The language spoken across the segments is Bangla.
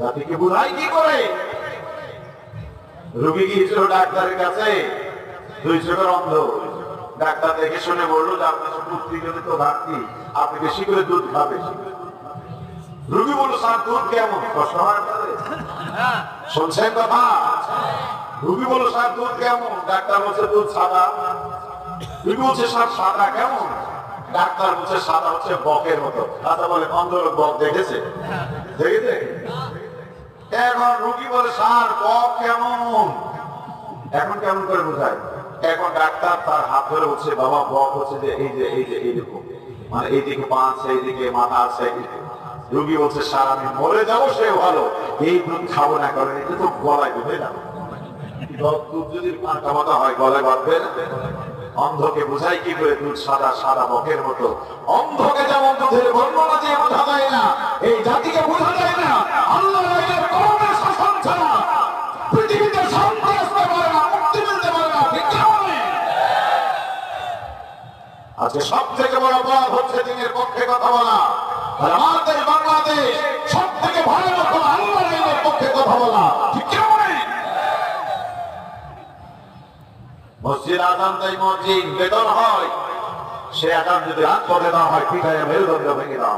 জাতিকে বুঝাই কি করে? রোগী গিয়েছিল ডাক্তারের কাছে? দুই অন্ধ ডাক্তার দেখে শুনে বলল, যে আপনার পুষ্টিজনিত তো ঘাটতি। আপনি বেশি করে দুধ খাবেন। রুগী বলল, স্যার, দুধ কেমন? কষ্ট হয় শুনছেন কথা? রুগী বলল, স্যার, দুধ কেমন? ডাক্তার বলছে, দুধ সাদা। রুগী বলছে, স্যার, সাদা কেমন? ডাক্তার বলছে, সাদা হচ্ছে বকের মতো। আচ্ছা বলে অন্ধ বক দেখেছে? দেখেছে? এখন রুগী বলে, স্যার কেমন? এখন কেমন করে বোঝায়? এখন ডাক্তার তার হাত ধরে বাবা বক হচ্ছে যে, এই যে এই যে মানে এইদিকে এইদিকে মাথা আছে রুগী বলছে, স্যার, আমি মরে সে ভালো, এই দুধ খাব না, কারণ এটা তো গলায় বেঁধে না? দুধ যদি পাঁচটা মাথা হয়, গলায় বাঁধবে অন্ধকে বোঝাই কি করে দুধ সাদা সাদা বকের মতো। অন্ধকে যেমন দুধের বর্ণনা দিয়ে বোঝা আজকে সব থেকে বড় অপরাধ হচ্ছে দিনের পক্ষে কথা বলা। আমাদের বাংলাদেশ সব থেকে ভয়ানক আল্লাহ পক্ষে কথা বলা। মসজিদ তাই মসজিদ বেতন হয়। সে আজান যদি রাত দেওয়া হয়, পিঠায় মেরুদণ্ড ভেঙে হয়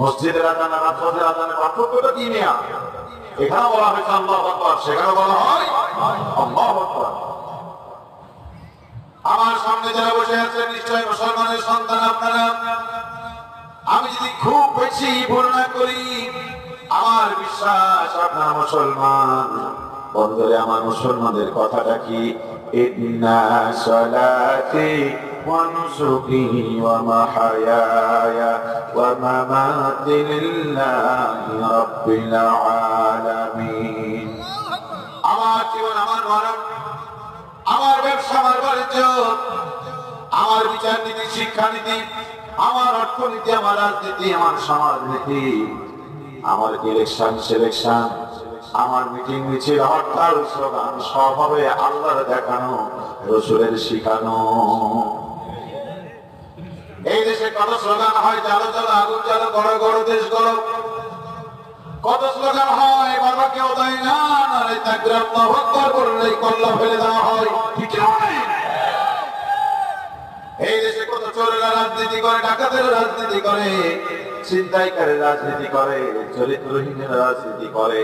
মসজিদের আজান আর আজানের পার্থক্যটা কি নেয়া এখানে বলা হয়েছে আল্লাহ সেখানে বলা হয় আল্লাহ আমার সামনে যারা বসে আছেন নিশ্চয় মুসলমানের সন্তান আপনারা। আমি যদি খুব বেশি ভুল না করি, আমার বিশ্বাস আপনার মুসলমান। বন্ধুরে আমার মুসলমানদের কথাটা কি? আমার জীবন, আমার মরণ আমার ব্যবসা, আমার বাণিজ্য, আমার বিচার নীতি, শিক্ষা নীতি, আমার অর্থনীতি, আমার রাজনীতি, আমার সমাজনীতি আমার ইলেকশন সিলেকশন আমার মিটিং মিছিল, হরতাল, স্লোগান, সব হবে আল্লাহর দেখানো, রসুলের শিখানো। এই দেশে কত স্লোগান হয়? জালো জালো, আগুন, জালো বড় বড় দেশ গড়ো। কত স্লোগান হয় বাবা কেউ দেয় না নারে তাকবির আল্লাহু আকবার বললেই কল্লা ফেলে দেওয়া হয়। ঠিক নয়? এই দেশে কত চোরেরা রাজনীতি করে ডাকাতের রাজনীতি করে ছিনতাইকারের রাজনীতি করে চরিত্রহীনের রাজনীতি করে।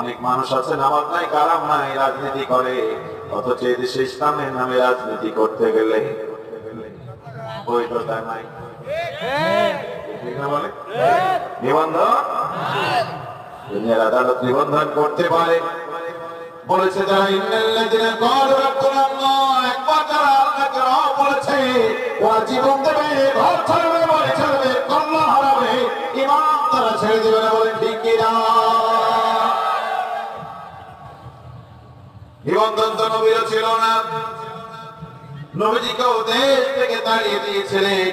অনেক মানুষ আছে নামাজ নাই কালাম নাই রাজনীতি করে। অথচ এই দেশে ইসলামের নামে রাজনীতি করতে গেলে বৈধতা নাই। বলে? নিবন্ধন? দুনিয়ার আদালত নিবন্ধন করতে পারে, বলেছে যারা ইন্নাল্লাযিনা একবার বলেছে, ওরা জীবন দেবে, ঘর ছাড়বে, বাড়ি ছাড়বে কল্যাণ হারাবে ইমান তারা ছেড়ে দেবে না বলেন ঠিক নিবন্ধন তো নবীর ছিল না। নবীজিকেও দেশ থেকে তাড়িয়ে দিয়েছিলেন।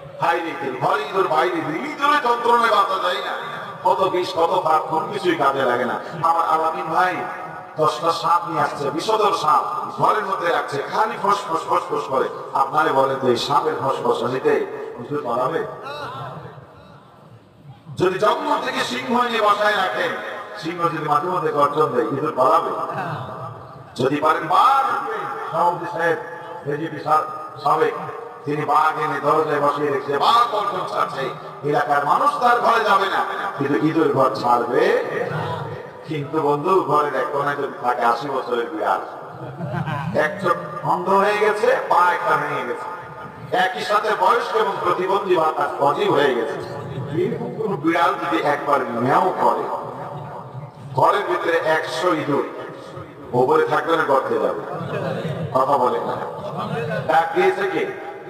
কত কোন কিছুই লাগে না। ভাই আসছে ঘরের মধ্যে রাখছে, খালি করে। আপনারে বলেন তো এই সাপের ফসফস যদি জঙ্গল থেকে সিংহ নিয়ে বসায় রাখেন সিংহ যদি মাঝে মধ্যে গর্জন দেয় ইঁদুর পালাবে যদি পারেন সভাপতি সাহেব তিনি বাঘ এনে দরজায় বসিয়ে রেখেছে বাঘ গর্জন ছাড়ছে। এলাকার মানুষ তার ঘরে যাবে না। কিন্তু ইঁদুর ঘর ছাড়বে। কিন্তু বন্ধু ঘরের এক কোনায় যদি থাকে আশি বছরের বিড়াল। বন্ধ হয়ে গেছে পা একটা ভেঙে গেছে। একই সাথে বয়স্ক এবং প্রতিবন্ধী বাতাস অজীব হয়ে গেছে। বিড়াল যদি একবার মেয়াও করে, ঘরের ভিতরে একশো ইঁদুর। ওপরে থাকবে না করতে যাবে? কথা বলে না। ডাক দিয়েছে কে?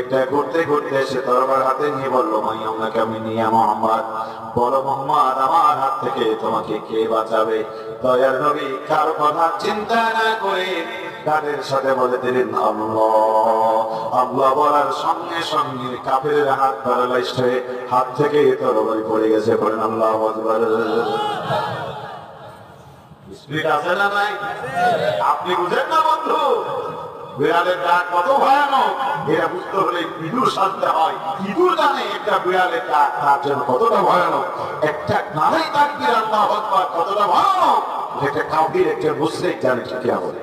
একটা এসে তরবার হাতে নিয়ে নিয়ে মোহাম্মদ বলো মোহাম্মদ আমার হাত থেকে তোমাকে কে বাঁচাবে? দয়ার নবী কারও কথা চিন্তা না করে সাথে বলে দিলেন, আল্লাহ আল্লাহ বলার সঙ্গে সঙ্গে কাপের হাত প্যারালাইজড হয়ে হাত থেকে তরবারি পড়ে গেছে পড়েন আল্লাহ আকবার। স্পিড আছে না নাই? আপনি বুঝেন না, বন্ধু? বিড়ালের ডাক কত ভয়ানক? এটা বুঝতে হলে ইঁদুর শান্তে হয়। ইঁদুর জানে একটা বিড়ালের ডাক তার জন্য কতটা ভয়ানক। একটা নারী তার বিড়াল না কতটা ভয়ানক? এটা কাউকে একটা মুসলিম জানে কি বলে।